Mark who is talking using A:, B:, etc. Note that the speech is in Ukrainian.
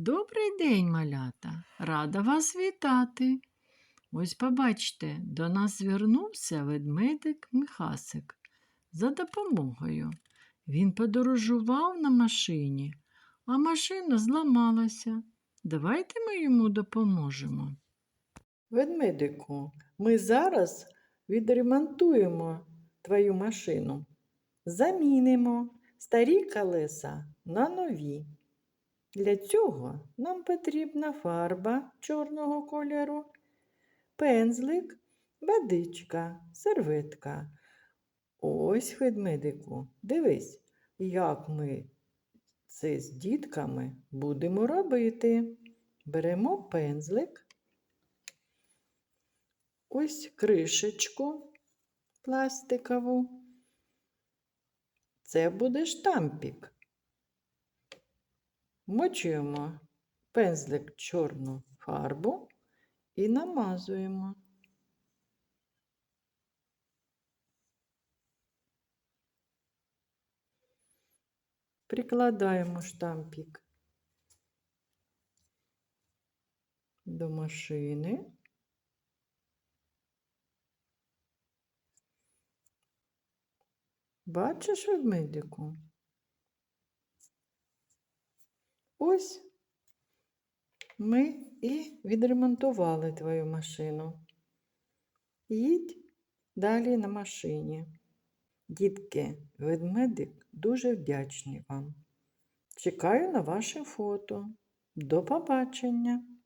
A: Добрий день, малята! Рада вас вітати. Ось побачте, до нас звернувся ведмедик Михасик за допомогою. Він подорожував на машині, а машина зламалася. Давайте ми йому допоможемо. Ведмедику, ми зараз відремонтуємо твою машину. Замінимо старі колеса на нові. Для цього нам потрібна фарба чорного кольору, пензлик, водичка, серветка. Ось, ведмедику, дивись, як ми це з дітками будемо робити. Беремо пензлик, ось кришечку пластикову. Це буде штампік. Мочуємо пензлик чорну фарбу і намазуємо. Прикладаємо штампік до машини. Бачиш ведмедику? Ось ми і відремонтували твою машину. Їдь далі на машині. Дітки, ведмедик дуже вдячний вам. Чекаю на ваше фото. До побачення!